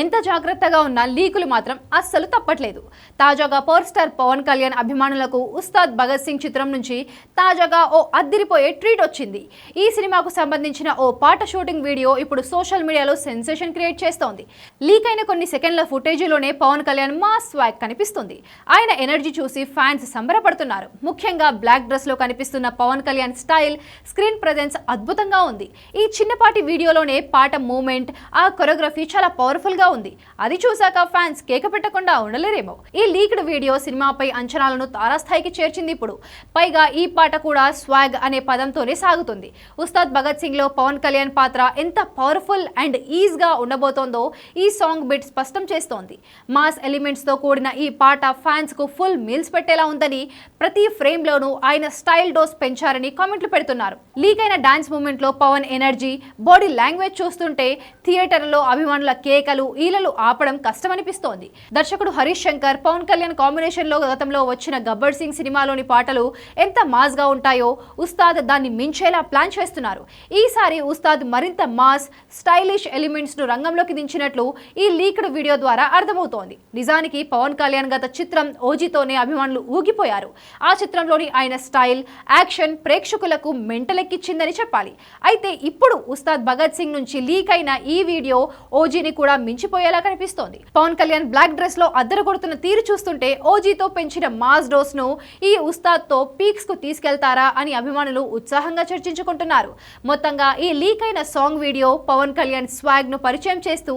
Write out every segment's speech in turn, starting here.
ఎంత జాగ్రత్తగా ఉన్నా లీకులు మాత్రం అస్సలు తప్పట్లేదు. తాజాగా పవర్ స్టార్ పవన్ కళ్యాణ్ అభిమానులకు ఉస్తాద్ భగత్ సింగ్ చిత్రం నుంచి తాజాగా ఓ అద్దిరిపోయే ట్రీట్ వచ్చింది. ఈ సినిమాకు సంబంధించిన ఓ పాట షూటింగ్ వీడియో ఇప్పుడు సోషల్ మీడియాలో సెన్సేషన్ క్రియేట్ చేస్తోంది. లీక్ అయిన కొన్ని సెకండ్ల ఫుటేజీలోనే పవన్ కళ్యాణ్ మాస్ స్వాగ్ కనిపిస్తుంది. ఆయన ఎనర్జీ చూసి ఫ్యాన్స్ సంబరపడుతున్నారు. ముఖ్యంగా బ్లాక్ డ్రెస్లో కనిపిస్తున్న Pawan Kalyan style screen presence అద్భుతంగా ఉంది. ఈ చిన్నపాటి వీడియోలోనే పాట మూమెంట్ ఆ కొరియోగ్రఫీ చాలా పవర్ఫుల్ గా ఉంది. అది చూశాక ఫ్యాన్స్ కేక పెట్టకుండా ఉండలేరేమో. ఈ లీక్డ్ వీడియో సినిమాపై అంచనాలను తారాస్థాయికి చేర్చింది ఇప్పుడు. పైగా ఈ పాట కూడా స్వాగ్ అనే పదంతోనే సాగుతుంది. ఉస్తాద్ భగత్ సింగ్లో పవన్ కళ్యాణ్ పాత్ర ఎంత పవర్ఫుల్ అండ్ ఈజ్గా ఉండబోతోందో ఈ సాంగ్ బిట్ స్పష్టం చేస్తోంది. మాస్ ఎలిమెంట్స్తో కూడిన ఈ పాట ఫ్యాన్స్కు ఫుల్ మీల్స్ పెట్టేలా ఉందని ప్రతి ఫ్రేమ్ లోనూ ఆయన స్టైల్ డోస్ పెంచారని కామెంట్లు పెడుతున్నారు. లీక్ అయిన డాన్స్ మూమెంట్లో పవన్ ఎనర్జీ బాడీ లాంగ్వేజ్ చూస్తుంటే థియేటర్లో అభిమానుల కేకలు ఈలలు ఆపడం కష్టమనిపిస్తోంది. దర్శకుడు హరీష్ శంకర్ పవన్ కళ్యాణ్ కాంబినేషన్లో గతంలో వచ్చిన గబ్బర్ సింగ్ సినిమాలోని పాటలు ఎంత మాస్గా ఉంటాయో ఉస్తాద్ దాన్ని మించేలా ప్లాన్ చేస్తున్నారు. ఈసారి ఉస్తాద్ మరింత మాస్ స్టైలిష్ ఎలిమెంట్స్ను రంగంలోకి దించినట్లు ఈ లీక్డ్ వీడియో ద్వారా అర్థమవుతోంది. నిజానికి పవన్ కళ్యాణ్ గత చిత్రం ఓజీతోనే అభిమానులు ఊగిపోయారు. ఆ చిత్రంలోని ఆయన స్టైల్ యాక్షన్ ప్రేక్షకులకు మెంటలెక్కిచ్చిందని చెప్పాలి. అయితే ఇప్పుడు ఉస్తాద్ భగత్ సింగ్ నుంచి లీక్ అయిన ఈ వీడియో ఓజీని కూడా మించిపోయేలా కనిపిస్తోంది. పవన్ కళ్యాణ్ బ్లాక్ డ్రెస్లో అద్దరు కొడుతున్న తీరు చూస్తుంటే ఓజీతో పెంచిన మాస్ డోస్ను ఈ ఉస్తాద్తో పీక్స్కు తీసుకెళ్తారా అని అభిమానులు ఉత్సాహంగా చర్చించుకుంటున్నారు. మొత్తంగా ఈ లీక్ అయిన సాంగ్ వీడియో పవన్ కళ్యాణ్ స్వాగ్ను పరిచయం చేస్తూ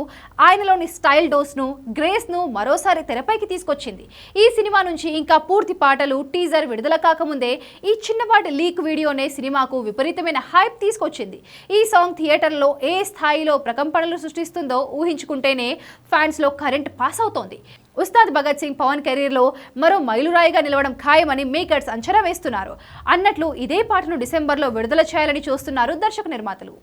ఆయనలోని స్టైల్ డోస్ను గ్రేస్ను మరోసారి తెరపైకి తీసుకొచ్చింది. ఈ సినిమా నుంచి ఇంకా పూర్తి పాటలు టీజర్ విడుదల కాకముందే ఈ చిన్నపాటి లీక్ వీడియోనే సినిమాకు విపరీతమైన హైప్ తీసుకొచ్చింది. ఈ సాంగ్ థియేటర్లో ఏ స్థాయిలో ప్రకంపనలు సృష్టిస్తుందో ఉంటేనే ఫ్యాన్స్లో కరెంట్ పాస్ అవుతోంది. ఉస్తాద్ భగత్ సింగ్ పవన్ కెరీర్లో మరో మైలురాయిగా నిలవడం ఖాయమని మేకర్స్ అంచనా వేస్తున్నారు. అన్నట్లు ఇదే పాటను డిసెంబర్లో విడుదల చేయాలని చూస్తున్నారు దర్శక నిర్మాతలు.